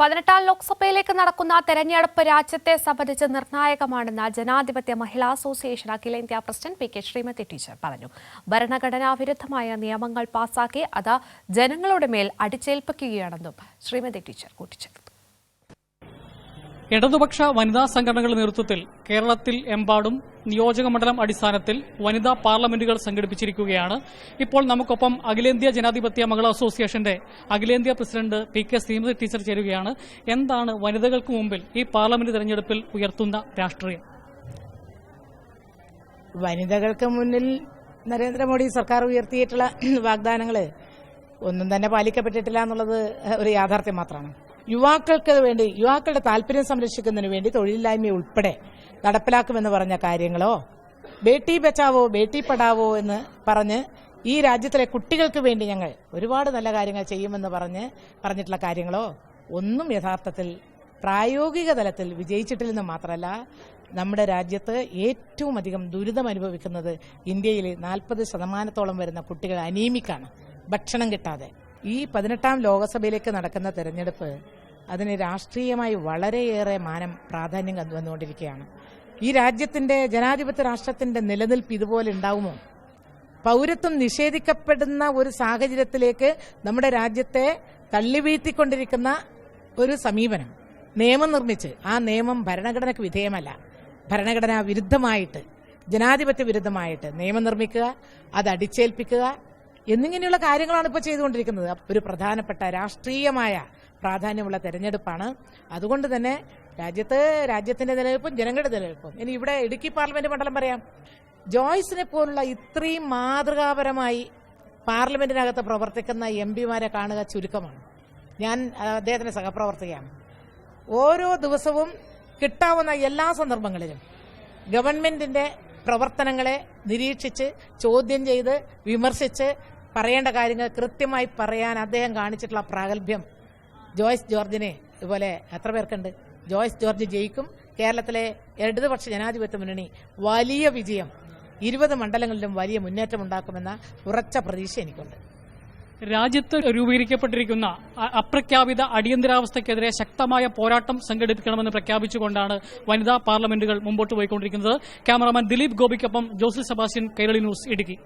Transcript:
പതിനെട്ടാം ലോക്സഭയിലേക്ക് നടക്കുന്ന തെരഞ്ഞെടുപ്പ് രാജ്യത്തെ സംബന്ധിച്ച് നിർണായകമാണെന്ന് ജനാധിപത്യ മഹിളാ അസോസിയേഷൻ അഖിലേന്ത്യാ president P K Sreemathi teacher പറഞ്ഞു. ഭരണഘടനാ വിരുദ്ധമായ നിയമങ്ങൾ പാസാക്കി അത് ജനങ്ങളുടെ മേൽ അടിച്ചേൽപ്പിക്കുകയാണെന്നും ശ്രീമതി ടീച്ചർ കൂട്ടിച്ചേർത്തു. ഇടതുപക്ഷ വനിതാ സംഘടനകളുടെ നേതൃത്വത്തിൽ കേരളത്തിൽ എമ്പാടും നിയോജക മണ്ഡലം അടിസ്ഥാനത്തിൽ വനിതാ പാർലമെന്റുകൾ സംഘടിപ്പിച്ചിരിക്കുകയാണ്. ഇപ്പോൾ നമുക്കൊപ്പം അഖിലേന്ത്യാ ജനാധിപത്യ മഹിളാ അസോസിയേഷന്റെ അഖിലേന്ത്യാ president P K Sreemathi teacher ചേരുകയാണ്. എന്താണ് വനിതകൾക്ക് മുമ്പിൽ ഈ പാർലമെന്റ് തെരഞ്ഞെടുപ്പിൽ ഉയർത്തുന്ന രാഷ്ട്രീയം? വനിതകൾക്ക് മുന്നിൽ നരേന്ദ്രമോദി സർക്കാർ ഉയർത്തിയിട്ടുള്ള വാഗ്ദാനങ്ങൾ ഒന്നും തന്നെ പാലിക്കപ്പെട്ടിട്ടില്ല എന്നുള്ളത് ഒരു യാഥാർത്ഥ്യം മാത്രമാണ്. യുവാക്കൾക്ക് വേണ്ടി യുവാക്കളുടെ താല്പര്യം സംരക്ഷിക്കുന്നതിന് വേണ്ടി തൊഴിലില്ലായ്മ ഉൾപ്പെടെ നടപ്പിലാക്കുമെന്ന് പറഞ്ഞ കാര്യങ്ങളോ? ബേട്ടി ബച്ചാവോ ബേട്ടി പഠാവോ എന്ന് പറഞ്ഞ് ഈ രാജ്യത്തിലെ കുട്ടികൾക്ക് വേണ്ടി ഞങ്ങൾ ഒരുപാട് നല്ല കാര്യങ്ങൾ ചെയ്യുമെന്ന് പറഞ്ഞ് പറഞ്ഞിട്ടുള്ള കാര്യങ്ങളോ? ഒന്നും യഥാർത്ഥത്തിൽ പ്രായോഗിക തലത്തിൽ വിജയിച്ചിട്ടില്ലെന്ന് മാത്രമല്ല നമ്മുടെ രാജ്യത്ത് ഏറ്റവും അധികം ദുരിതം അനുഭവിക്കുന്നത് ഇന്ത്യയിൽ നാൽപ്പത് ശതമാനത്തോളം വരുന്ന കുട്ടികൾ അനീമിക്കാണ്. ഭക്ഷണം കിട്ടാതെ. ഈ പതിനെട്ടാം ലോകസഭയിലേക്ക് നടക്കുന്ന തെരഞ്ഞെടുപ്പ് അതിന് രാഷ്ട്രീയമായി വളരെയേറെ മാനം പ്രാധാന്യം വന്നുകൊണ്ടിരിക്കുകയാണ്. ഈ രാജ്യത്തിന്റെ ജനാധിപത്യ രാഷ്ട്രത്തിന്റെ നിലനിൽപ്പ് ഇതുപോലെ ഉണ്ടാവുമോ? പൗരത്വം നിഷേധിക്കപ്പെടുന്ന ഒരു സാഹചര്യത്തിലേക്ക് നമ്മുടെ രാജ്യത്തെ തള്ളിവീഴ്ത്തിക്കൊണ്ടിരിക്കുന്ന ഒരു സമീപനം നിയമം നിർമ്മിച്ച്. ആ നിയമം ഭരണഘടനയ്ക്ക് വിധേയമല്ല. ഭരണഘടനാ വിരുദ്ധമായിട്ട് ജനാധിപത്യ വിരുദ്ധമായിട്ട് നിയമം നിർമ്മിക്കുക അത് അടിച്ചേൽപ്പിക്കുക എന്നിങ്ങനെയുള്ള കാര്യങ്ങളാണ് ഇപ്പോൾ ചെയ്തുകൊണ്ടിരിക്കുന്നത്. ഒരു പ്രധാനപ്പെട്ട രാഷ്ട്രീയമായ പ്രാധാന്യമുള്ള തെരഞ്ഞെടുപ്പാണ്. അതുകൊണ്ട് തന്നെ രാജ്യത്ത് രാജ്യത്തിന്റെ നിലനിൽപ്പും ജനങ്ങളുടെ നിലനിൽപ്പും. ഇനി ഇവിടെ ഇടുക്കി പാർലമെന്റ് മണ്ഡലം പറയാം. ജോയ്സിനെ പോലുള്ള ഇത്രയും മാതൃകാപരമായി പാർലമെന്റിനകത്ത് പ്രവർത്തിക്കുന്ന എം പിമാരെ കാണുക ചുരുക്കമാണ്. ഞാൻ അദ്ദേഹത്തിന്റെ സഹപ്രവർത്തകയാണ്. ഓരോ ദിവസവും കിട്ടാവുന്ന എല്ലാ സന്ദർഭങ്ങളിലും ഗവൺമെന്റിന്റെ പ്രവർത്തനങ്ങളെ നിരീക്ഷിച്ച് ചോദ്യം ചെയ്ത് വിമർശിച്ച് പറയേണ്ട കാര്യങ്ങൾ കൃത്യമായി പറയാൻ അദ്ദേഹം കാണിച്ചിട്ടുള്ള പ്രാഗൽഭ്യം ജോയ്സ് ജോർജിനെ ഇതുപോലെ എത്ര പേർക്കുണ്ട്? ജോയ്സ് ജോർജ് ജയിക്കും. കേരളത്തിലെ ഇടതുപക്ഷ ജനാധിപത്യ മുന്നണി വലിയ വിജയം ഇരുപത് മണ്ഡലങ്ങളിലും വലിയ മുന്നേറ്റം ഉണ്ടാക്കുമെന്ന ഉറച്ച പ്രതീക്ഷ എനിക്കുണ്ട്. രാജ്യത്ത് രൂപീകരിക്കപ്പെട്ടിരിക്കുന്ന അപ്രഖ്യാപിത അടിയന്തരാവസ്ഥയ്ക്കെതിരെ ശക്തമായ പോരാട്ടം സംഘടിപ്പിക്കണമെന്ന് പ്രഖ്യാപിച്ചുകൊണ്ടാണ് വനിതാ പാർലമെന്റുകൾ മുമ്പോട്ട് പോയിക്കൊണ്ടിരിക്കുന്നത്. ക്യാമറാമാൻ ദിലീപ് ഗോപിക്കൊപ്പം ജോസി സെബാസ്റ്റ്യൻ കൈരളി ന്യൂസ് ഇടുക്കി.